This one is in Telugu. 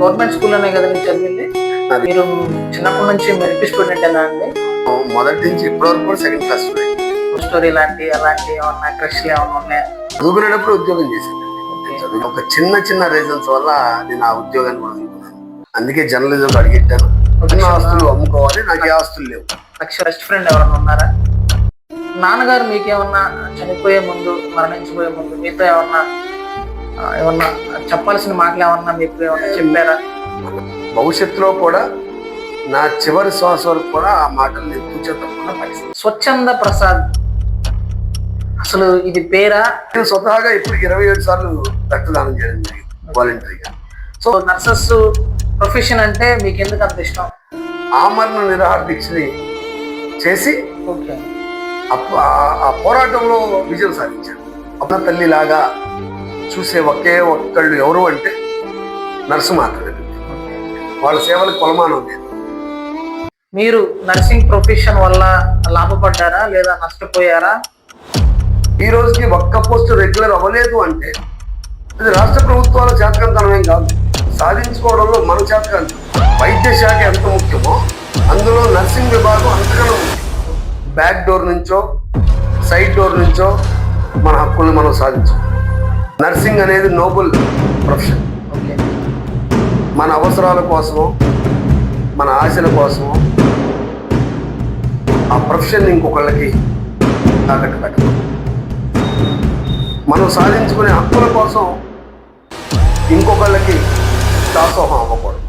గవర్నమెంట్ స్కూల్లోనే కదా మీరు చదివింది. మీరు చిన్నప్పటి నుంచి మెరిట్ స్టూడెంటేనా అండి? మొదటి నుంచి ఇప్పటి వరకు కూడా సెకండ్ క్లాస్ స్టూడెంట్. స్టోరీ లాంటి అలాంటి ఏమన్నా క్రష్లు ఏమన్నా ఉన్నాయా? చదువుకునేటప్పుడు ఉద్యోగం చేశాను ఒక చిన్న చిన్న రీజన్స్ వల్ల నేను ఆ ఉద్యోగాన్ని కూడా అందుకే జర్నలిజం అడిగెట్టాను. చిన్న ఆస్తులు అమ్ముకోవాలి నాకు ఏ ఆస్తులు లేవు. లక్ష బెస్ట్ ఫ్రెండ్ ఎవరైనా ఉన్నారా? నాన్నగారు మీకేమన్నా చనిపోయే ముందు మరణించిపోయే ముందు మీతో ఏమన్నా ఏమన్నా చెప్పాల్సిన మాటలు ఏమన్నా మీకు ఏమన్నా చెప్పారా? భవిష్యత్తులో కూడా నా చివరి శ్వాస వరకు కూడా ఆ మాటలు నేను పాటిస్తాను. స్వచ్ఛంద ప్రసాద్. అసలు ఇది పేరా? నేను స్వతహాగా ఇప్పటికి ఇరవై ఏడు సార్లు రక్తదానం చేయడం జరిగింది వాలంటరీగా. సో నర్సెస్ ప్రొఫెషన్ అంటే మీకు ఎందుకు అంత ఇష్టం? ఆమరణ నిరాహార దీక్షని చేసి ఆ- పోరాటంలో విజయం సాధించాను. అన్న తల్లిలాగా చూసే ఒకే ఒక్కళ్ళు ఎవరు అంటే నర్సు మాత్రమే వాళ్ళ సేవలకు కొలమానం లేదు. మీరు నర్సింగ్ ప్రొఫెషన్ వల్ల లాభపడ్డారా లేదా నష్టపోయారా? ఈ రోజుకి ఒక్క పోస్ట్ రెగ్యులర్ అవ్వలేదు అంటే ఇది రాష్ట్ర ప్రభుత్వాల చేతకంతనమేం కాదు. సాధించుకోవడంలో మన చేతకంత వైద్య శాఖ ఎంత ముఖ్యమో అందులో నర్సింగ్ విభాగం అంతకన్నా ముఖ్యం. బ్యాక్ డోర్ నుంచో సైడ్ డోర్ నుంచో మన హక్కుల్ని మనం సాధించాం నర్సింగ్ అనేది నోబుల్ ప్రొఫెషన్. ఓకే. మన అవసరాల కోసమో మన ఆశల కోసమో ఆ ప్రొఫెషన్ ఇంకొకళ్ళకి తాకట్టు పెట్టడం మనం సాధించుకునే హక్కుల కోసం ఇంకొకళ్ళకి దాసోహం అవ్వకూడదు.